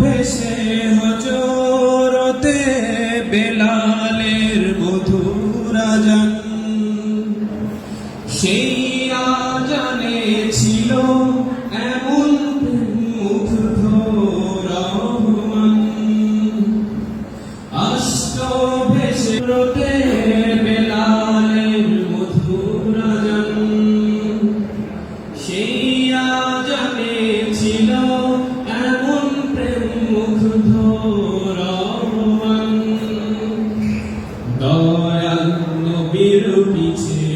ভেসে হজরতে বেলালের pediu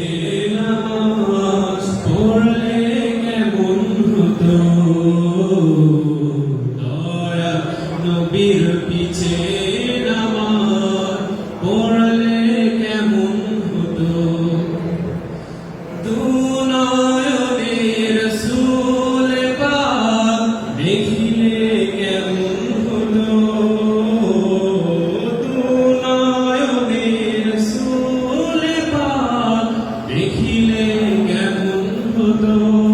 Cristo.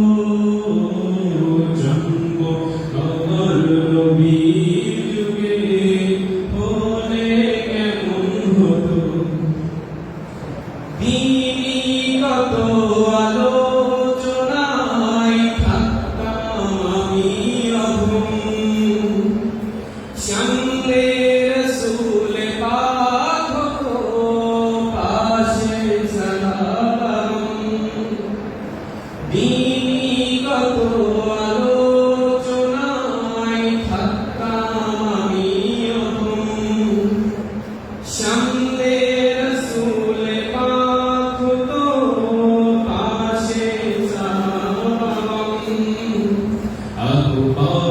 Oh.